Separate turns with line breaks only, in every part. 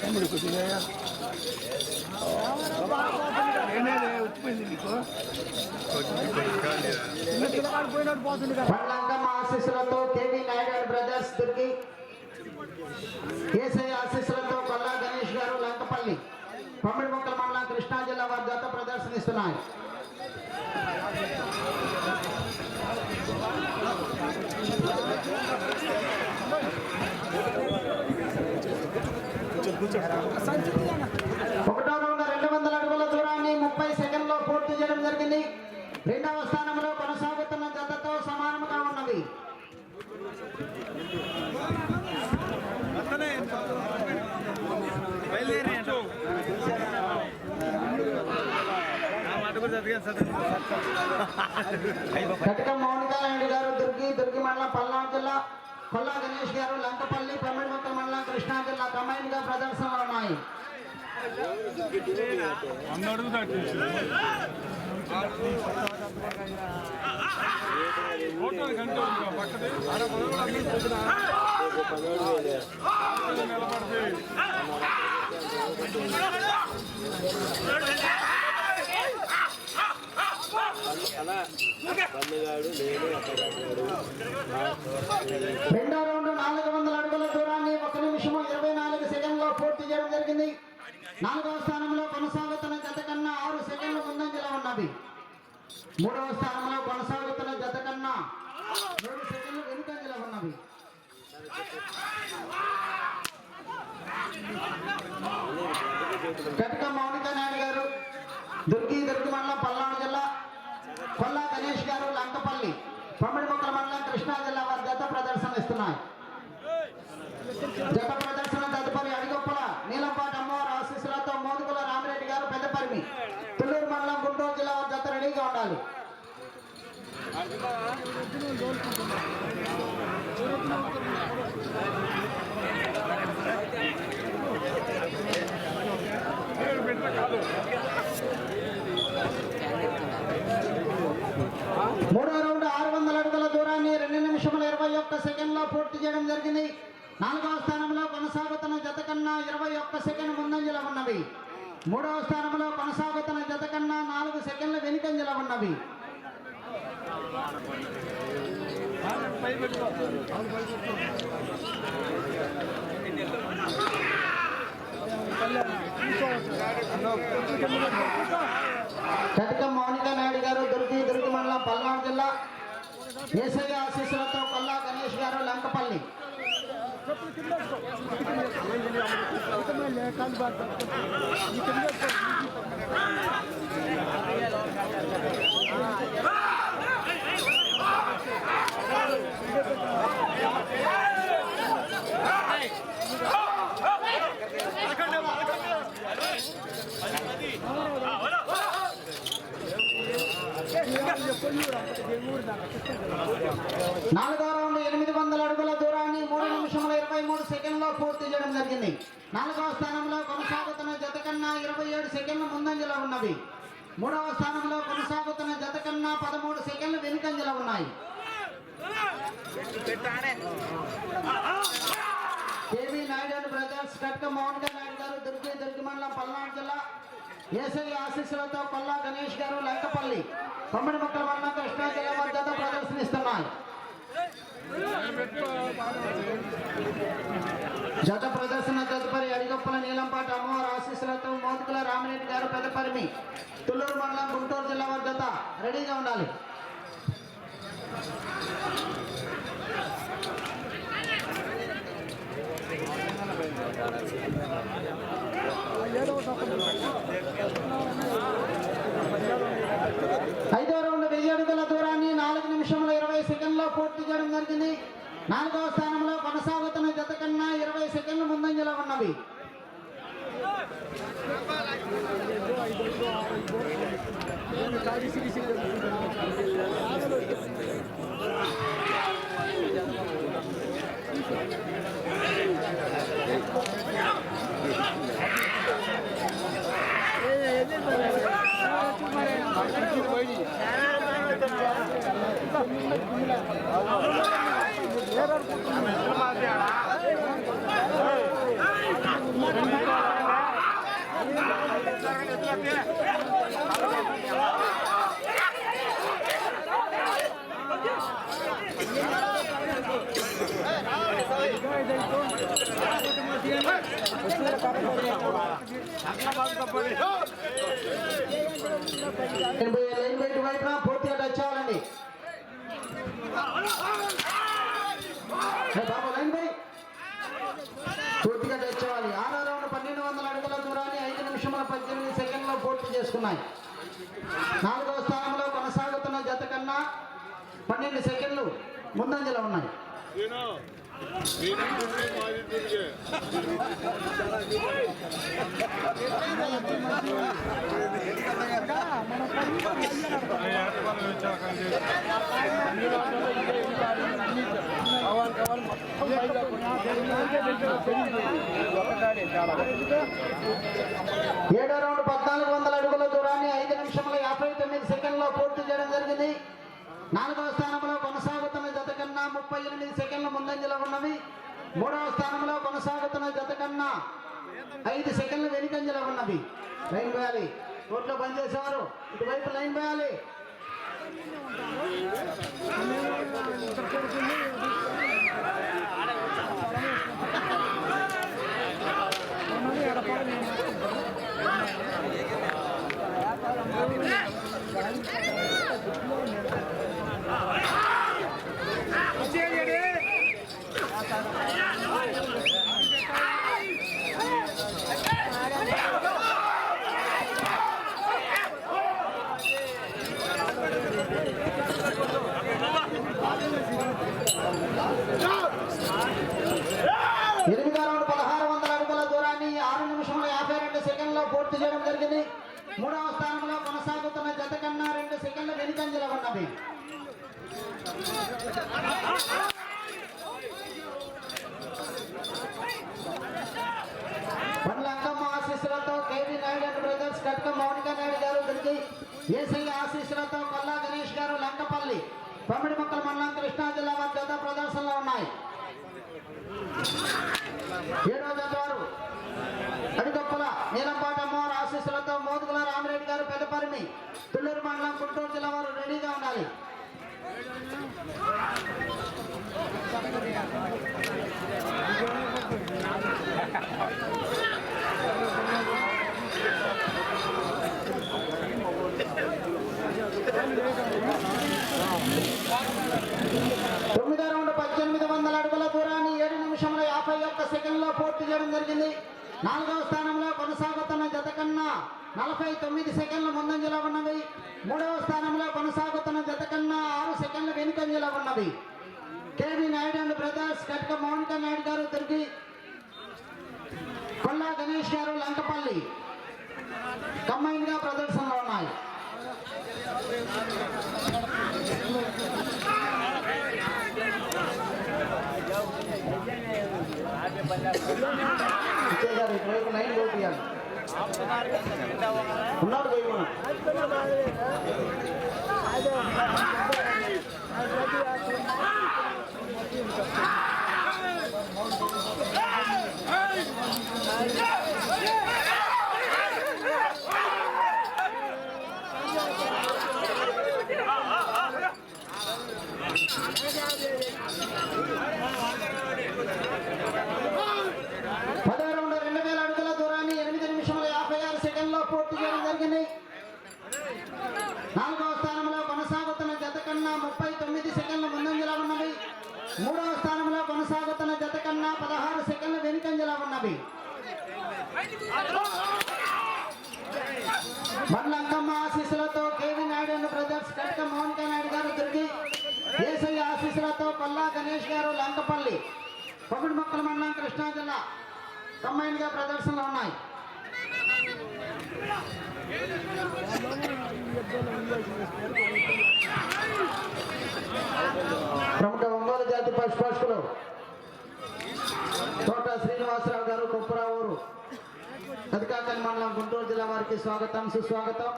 తమ్ముడు కొద్దిగా వచ్చిపోయింది నీకు పోయినట్టు పోతుంది కదా
పండ్లంకమ్మ ఆశీస్సులతో KV Naidu and brothers Durgi KC ఆశీస్సులతో కొల్లా గణేష్ గారు లంకపల్లి పమ్మిడి మొక్కల మండలం కృష్ణా జిల్లా వారి జత ప్రదర్శనిస్తున్నాయి ఒకటో రౌండ్ రెండు వందల అడుగుల దూరాన్ని ముప్పై సెకండ్లో పూర్తి చేయడం జరిగింది. రెండవ స్థానంలో కొనసాగుతున్న జతతో సమానముగా ఉన్నది. కటక గారు దుర్గి దుర్గి మండలం పల్నాడు జిల్లా కొల్లా గణేష్ గారు లంకపల్లి పమ్మిడి మండలం కృష్ణా జిల్లా కంబైన్గా
పన్నుగాడు నేను
రెండో రౌండ్ నాలుగు వందల అడుగుల దూరాన్ని ఒక నిమిషం ఇరవై నాలుగు సెకండ్లో పూర్తి చేయడం జరిగింది. నాలుగవ స్థానంలో కొనసాగుతున్న జత కన్నా ఆరు సెకండ్లు ముందంజలో ఉన్నది. మూడవ స్థానంలో కొనసాగుతున్న జత కన్నా మూడు సెకండ్లు వెనుకంజలో ఉన్నవి కటక మౌనిక నాయుడు గారు దుర్గి దుర్గి మండలం పల్నాడు జిల్లా కొల్లా గణేష్ గారు లంకపల్లి పమ్మిడి మొక్కల మండలం కృష్ణా జిల్లా వారి జత ప్రదర్శన ఇస్తున్నాయి. మూడో రౌండ్ ఆరు వందల అడుగుల దూరాన్ని రెండు నిమిషముల ఇరవై ఒక్క సెకండ్లో పూర్తి చేయడం జరిగింది. నాలుగవ స్థానంలో కొనసాగుతున్న జత కన్నా ఇరవై ఒక్క సెకండ్ ముందంజల ఉన్నవి. మూడవ స్థానంలో కొనసాగుతున్న జత కన్నా నాలుగు సెకండ్ల వెనుకంజల ఉన్నవి. కటక మౌనిక నాయుడు గారు దుర్గి దుర్గి మండలం పల్నాడు జిల్లా. ఏసఐ ఆశీస్సులతో పల్లా గణేష్ గారు లంకపల్లి. నాలుగో రౌండ్ ఎనిమిది వందల అడుగుల దూరాన్ని మూడు నిమిషముల ఇరవై మూడు సెకండ్లో పూర్తి చేయడం జరిగింది. నాలుగవ స్థానంలో కొనసాగుతున్న జత కన్నా ఇరవై ఏడు సెకండ్ల ముందంజలో ఉన్నది మూడవ స్థానంలో కొనసాగుతున్న జత కన్నా పదమూడు సెకండ్లు వెనుకంజలో ఉన్నాయి. కేవీ నాయుడు బ్రదర్స్ కట్క మోహన్ గారు దుర్గి దుర్గి మండలం పల్నాడు జిల్లా ఏసఐ ఆశీస్సులతో పల్లా గణేష్ గారు లంకపల్లి. తొమ్మిది మొక్కల వలన కృష్ణా జిల్లా మద్దతు జత ప్రదర్శనిస్తున్నాయి జత ప్రదర్శన తదుపరి అడిగొప్పల నీలంపాటి అమ్మవారి ఆశీస్సులతో మోదుకుల రామిరెడ్డి గారు పెద్దపరిమి తుళ్ళూరు మండలం గుంటూరు జిల్లా వద్దత రెడీగా ఉండాలి. ఐదో రౌండ్ వెయ్యి అడుగుల దూరాన్ని నాలుగు నిమిషంలో ఇరవై సెకండ్లో పూర్తి చేయడం జరిగింది. నాలుగవ స్థానంలో కొనసాగుతున్న జత కన్నా ఇరవై సెకండ్లు ముందంజలో ఉన్నవి.
కాడి
పూర్తిగా టచ్ అవ్వాలండి ఏ బాబు లైన్ బై పూర్తిగా టచ్ అవ్వాలి ఆరో రౌండ్ పన్నెండు వందల అడుగుల దూరాన్ని ఐదు నిమిషముల పద్దెనిమిది సెకండ్లో పూర్తి చేసుకున్నాయి. నాలుగవ స్థానంలో కొనసాగుతున్న జత కన్నా పన్నెండు సెకండ్లు ముందంజలో ఉన్నాయి. ఏడో రౌండ్ పద్నాలుగు వందల అడుగుల దూరాన్ని ఐదు నిమిషముల యాభై తొమ్మిది సెకండ్లో పూర్తి చేయడం జరిగింది. నాలుగవ స్థానంలో కొనసాగుతున్న మూడవ స్థానంలో కొనసాగుతున్న జత కన్నా ఐదు సెకండ్లు వెనుకంజలో ఉన్నవి లైన్ వేయాలి. కోర్టులో పనిచేసేవారు ఇటువైపు లైన్ పోయాలి ఎనిమిదో రౌండ్ పదహారు వందల అడుగుల దూరాన్ని ఆరు నిమిషముల యాభై రెండు సెకండ్లో పూర్తి చేయడం జరిగింది మూడవ స్థానంలో కొనసాగుతున్న జత కన్నా రెండు సెకండ్ల వెనుకంజలో ఉన్నది పండ్ల అంకమ్మ ఆశీస్సులతో KV Naidu and brothers Katka Mounika Naidu garu దొరికి ఏసీ ఆశీస్సులతో కొల్లా గణేష్ గారు లంకపల్లి పమ్మిడి మొక్కల మండలం కృష్ణా జిల్లా వారి జత ప్రదర్శనలో ఉన్నాయి ఏడవ జత వారు అడిగొప్పల నీలంపాట మోహన్ ఆశీస్సులతో మోదుగుల రామిరెడ్డి గారు పెద్దపరిమి తుళ్ళూరు మండలం గుంటూరు జిల్లా వారు రెడీగా ఉండాలి. తొమ్మిదో రౌండ్ పద్దెనిమిది వందల అడుగుల దూరాన్ని ఏడు నిమిషముల యాభై ఒక్క సెకండ్లో పూర్తి చేయడం జరిగింది. నాలుగవ స్థానంలో కొనసాగుతున్న జత కన్నా నలభై తొమ్మిది సెకండ్ల ముందంజలో ఉన్నవి. మూడవ స్థానంలో కొనసాగుతున్న జత కన్నా ఆరు సెకండ్ల వెనుకంజలో ఉన్నవి. KV Naidu and brothers Katka Mounika Naidu garu తిరిగి కొల్లా గణేష్ గారు లంకపల్లి. కంబైన్గా ప్రదర్శనలో ఉన్నాయి. విజయ్ గారు ఇటువైపు లైన్ పోటీయాలి ఉన్నాడు పోయి మనం పదో రౌండ్ రెండు వేల అడుగుల దూరాన్ని ఎనిమిది నిమిషముల యాభై ఆరు సెకండ్లో పూర్తి చేయడం జరిగింది నాలుగవ స్థానంలో కొనసాగుతున్న జత కన్నా ముప్పై తొమ్మిది సెకండ్ల ముందంజలో ఉన్నవి మూడవ స్థానంలో కొనసాగుతున్న జత కన్నా పదహారు సెకండ్ల వెనుకంజలో ఉన్నవి బండ్లంకమ్మ ఆశీస్సులతో కేవీ నాయుడు బ్రదర్స్ కట్క మోహన్ నాయుడు గారు తిరిగి ఏసయ్య ఆశీస్సులతో పల్లా గణేష్ గారు లంకపల్లి కొమ్మిడి మొక్కల మండలం కృష్ణా జిల్లా కంబైన్ ప్రదర్శనలు ఉన్నాయి. ప్రముఖ ఒంగోలు జాతి పశుపోషకులు తోట శ్రీనివాసరావు గారు కుప్పరావు మండలం గుంటూరు జిల్లా వారికి స్వాగతం సుస్వాగతం.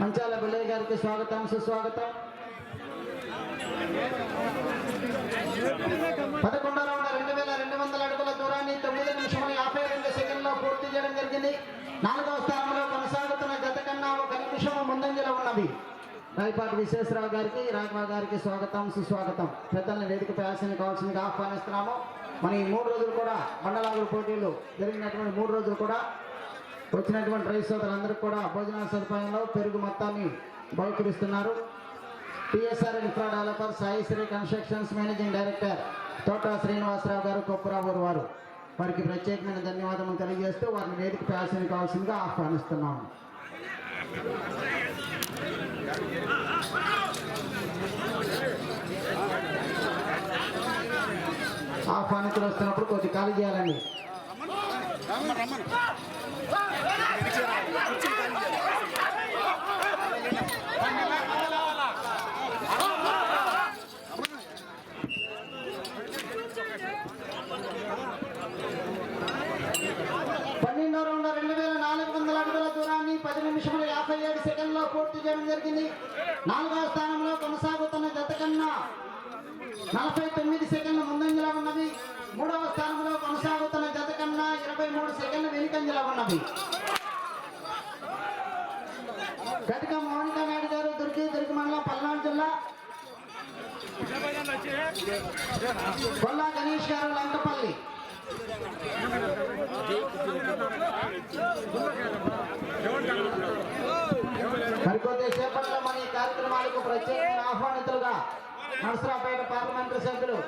మంచాల బిల్లయ్య గారికి స్వాగతం సుస్వాగతం. పదకొండో ఉన్న రెండు వేల రెండు వందల అడుగుల దూరాన్ని తొమ్మిది నిమిషముల యాభై రెండు సెకండ్లో పూర్తి చేయడం జరిగింది. నాలుగవ స్థానంలో కొనసాగుతున్న గత కన్నా ఒక నిమిషం ముందంజలో ఉన్నది. రాయపాటి విశ్వేశ్వరరావు గారికి రాఘవ గారికి స్వాగతం సుస్వాగతం. పెద్దల్ని వేదికపై ఆశని కావాల్సిందిగా ఆహ్వానిస్తున్నాము. మన ఈ మూడు రోజులు కూడా మండలాగుల పోటీలు జరిగినటువంటి మూడు రోజులు కూడా వచ్చినటువంటి రైతు సోదరులందరూ కూడా భోజన సదుపాయంలో పెరుగు మొత్తాన్ని బహుకరిస్తున్నారు. TSR infra developer Saisri constructions managing director Thota Srinivasarao garu కొప్పురాబూరు వారు. వారికి ప్రత్యేకమైన ధన్యవాదములు తెలియజేస్తూ వారిని వేదిక ప్రయాసం కావాల్సిందిగా ఆహ్వానిస్తున్నాము ఆహ్వానితులు వస్తున్నప్పుడు కొద్ది ఖాళీ చేయాలండి. ముప్పై మూడు సెకండ్లు వెనుకంజలా ఉన్నది. గతిక మౌనిక నాయుడు గారు దుర్గి దుర్గి మండలం పల్నాడు జిల్లా. కొల్లా గణేష్ గారు లంకపల్లి. మరికొద్ది సేపట్లో మన ఈ కార్యక్రమాలకు ప్రత్యేకంగా ఆహ్వానితులుగా నర్సరాపేట పార్లమెంటరీ సభ్యులు.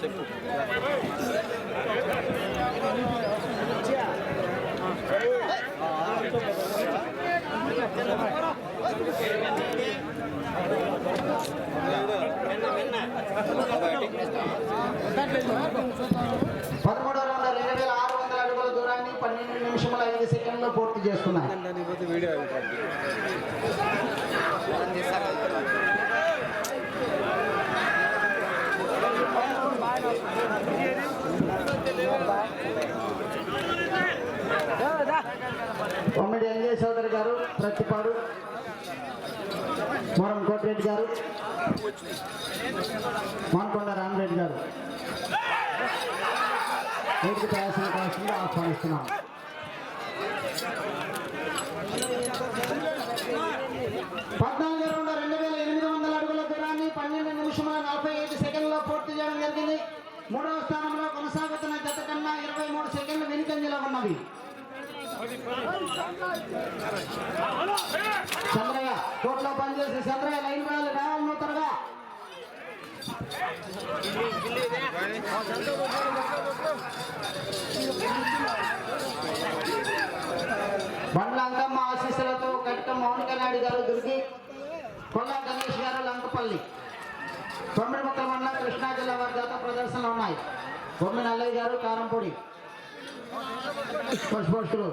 చెప్పు పదమూడు వందల రెండు వేల ఆరు వందల అడుగుల దూరాన్ని పన్నెండు నిమిషముల ఐదు సెకండ్లో పూర్తి చేస్తున్నారు కొమ్మిడి ఎంజయ్ సోదరి గారు ప్రతిపాడు మొరం కోటిరెడ్డి గారు మాన్కొండ రామరెడ్డి గారు. వేదిక ప్రయాసం కావాల్సిందిగా ఆహ్వానిస్తున్నాం పద్నాలుగు రౌండ్ రెండు వేల ఎనిమిది వందల అడుగుల దూరాన్ని పన్నెండు నిమిషముల నలభై ఐదు సెకండ్లో పూర్తి చేయడం జరిగింది మూడవ స్థానంలో కొనసాగుతున్న జత కన్నా ఇరవై మూడు సెకండ్లు వెనుకంజలో ఉన్నవి. చంద్రయ్య కోర్టులో పనిచేసి చంద్రయ్య లైన్ బాల్ రావాలి నూతనగా బండ్ల అంకమ్మ ఆశీస్సులతో కటిక మౌనిక నాయుడు గారు దుర్గి కొల్లా తొమ్మిది ముక్కల మండలం కృష్ణా జిల్లా వారి జాత ప్రదర్శనలు ఉన్నాయి. బొమ్మి నల్లయ్య గారు కారంపూడి. పుష్పోష్కులు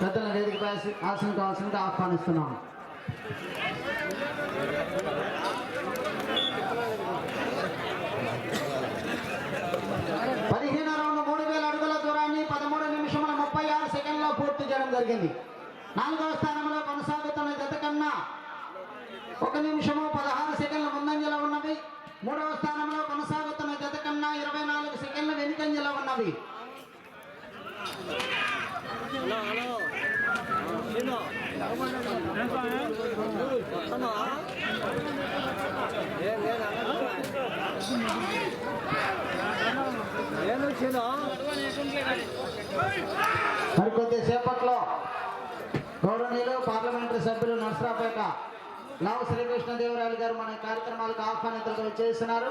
పెద్దల వేదిక ఆసనం కావాల్సిందిగా ఆహ్వానిస్తున్నాము. పదిహేను రౌండ్ మూడు వేల అడుగుల దూరాన్ని పదమూడు నిమిషముల ముప్పై ఆరు సెకండ్లో పూర్తి చేయడం జరిగింది. నాలుగవ స్థానంలో కొనసాగుతున్న జత కన్నా ఒక నిమిషము పదహారు సెకండ్ల ముందంజలో ఉన్నవి. మూడవ స్థానంలో కొనసాగుతున్న జత కన్నా ఇరవై నాలుగు సెకండ్ల వెనుకంజలో ఉన్నవి. మరికొద్ది సేపట్లో గౌరవనీయులు పార్లమెంటరీ సభ్యులు నర్సరాపేట నావ శ్రీకృష్ణదేవరాయలు గారు మన కార్యక్రమాలకు ఆహ్వానితులుగా చేస్తున్నారు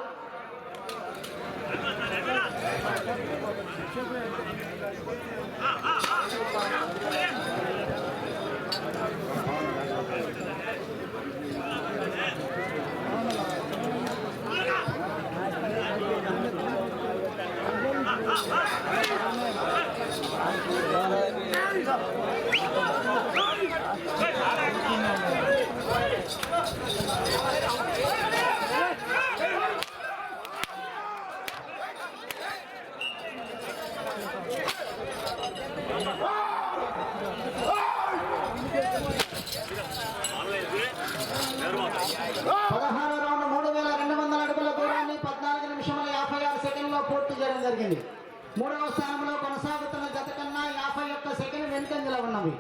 చేయడం జరిగింది మూడవ స్థానంలో కొనసాగుతున్న జత కన్నా యాభై ఒక్క సెకండ్ వెనుకంజలో ఉన్నవి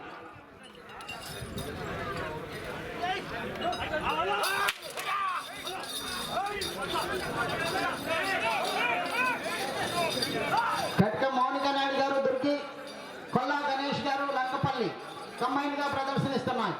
కట్క మౌనిక నాయుడు గారు దుర్గి కొల్లా గణేష్ గారు లంకపల్లి కంబైన్గా ప్రదర్శనిస్తున్నాయి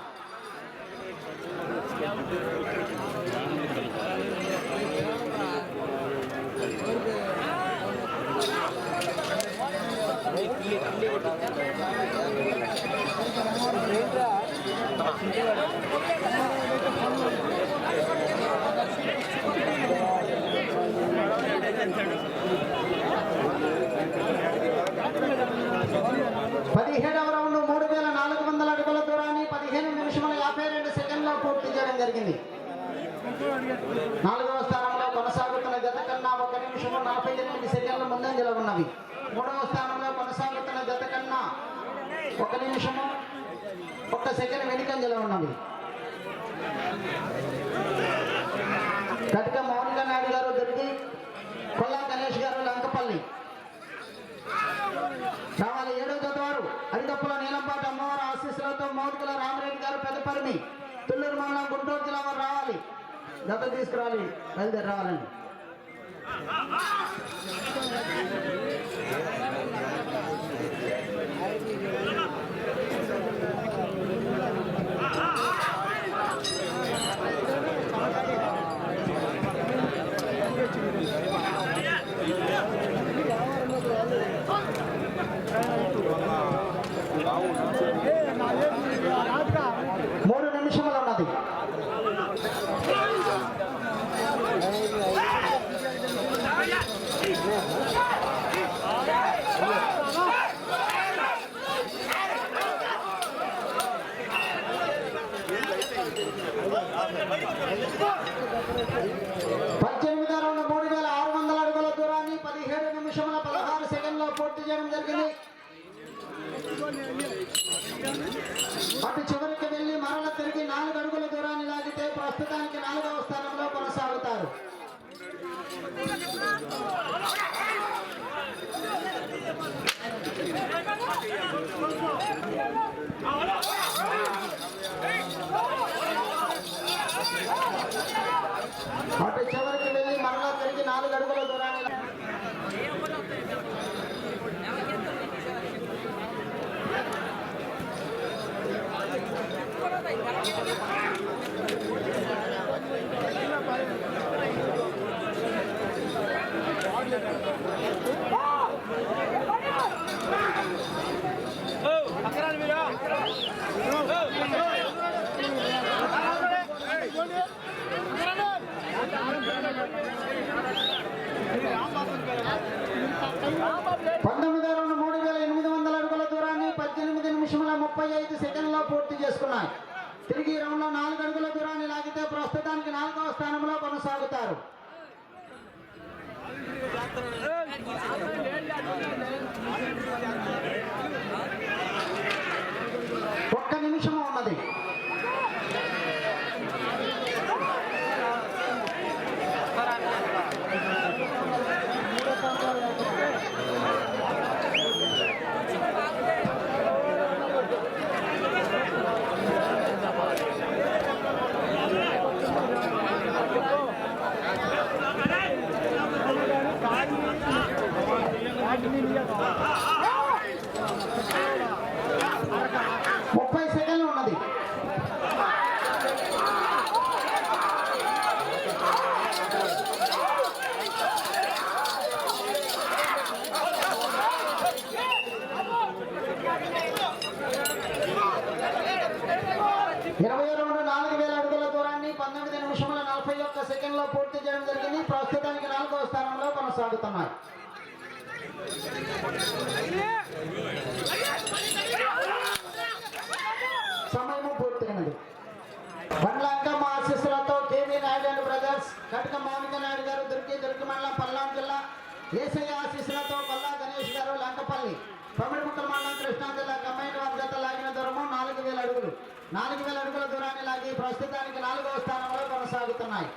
పదిహేడవ రౌండ్ మూడు వేల నాలుగు వందల అడుగుల దూరాన్ని పదిహేను నిమిషముల యాభై రెండు సెకండ్లో పూర్తి చేయడం జరిగింది. నాలుగవ స్థానంలో కొనసాగుతున్న జత కన్నా ఒక నిమిషము నలభై ఎనిమిది సెకండ్ల ముందంజలో ఉన్నవి. మూడవ స్థానంలో కొనసాగుతున్న జత కన్నా ఒక నిమిషము ఒక్క సెకండ్ వెనుకంజలో ఉన్నవి. కటిక మౌనిక నాయుడు గారు దొరికి కొల్లా గణేష్ గారు లంకపల్లి రావాలి ఏడో జత వారు అరిదప్పుల నీలంపాటి అమ్మవారి ఆశీస్సులతో మోదుగుల రామరెడ్డి గారు పెద్దపరిమి తుళ్ళూరు మండలం గుంటూరు జిల్లా వారు రావాలి జత తీసుకురాలి బయలుదేరి రావాలండి మూడు నిమిషములు ఉన్నది పద్దెనిమిది రౌండ్ మూడు వేల ఆరు వందల అడుగుల దూరాన్ని పదిహేడు నిమిషముల పదహారు సెకండ్లో పూర్తి చేయడం జరిగింది అటు చివరికి వెళ్ళి మరల తిరిగి నాలుగు అడుగుల దూరాన్ని లాగితే ప్రస్తుతానికి నాలుగవ స్థానంలో కొనసాగుతారు. అటు చివరికి వెళ్ళి మరలా తిరిగి నాలుగు అడుగుల దూరాన్ని లా- పంతొమ్మిది రెండు మూడు వేల ఎనిమిది వందల అడుగుల దూరాన్ని పద్దెనిమిది నిమిషముల ముప్పై ఐదు సెకండ్లో పూర్తి చేసుకున్నాయి. తిరిగి రౌండ్లో నాలుగు అడుగుల దూరాన్ని లాగితే ప్రస్తుతానికి నాలుగవ స్థానంలో కొనసాగుతారు. ఒక్క నిమిషం ఉన్నది ముప్పై సెకండ్లు ఉన్నది ఇరవై రెండు నాలుగు వేల అడుగుల దూరాన్ని పంతొమ్మిది నిమిషముల నలభై ఒక్క సెకండ్లో పూర్తి చేయడం జరిగింది. ప్రస్తుతానికి నాలుగవ స్థానంలో కొనసాగుతున్నారు సమయము పూర్తయినది బండ్లంకమ్మ ఆశీస్సులతో కేవీ నాయుడు అండ్ బ్రదర్స్ కటక మౌనిక నాయుడు గారు దుర్గి దుర్గి మండలం పల్లాం జిల్లా ఏసయ్య ఆశీస్సులతో కొల్లా గణేష్ గారు లంకపల్లి పమిడిముక్కల మండలం కృష్ణా జిల్లా కమ్మైన వారి జత లాగిన దూరము నాలుగు వేల అడుగుల దూరాన్ని లాగి ప్రస్తుతానికి నాలుగవ స్థానంలో కొనసాగుతున్నాయి.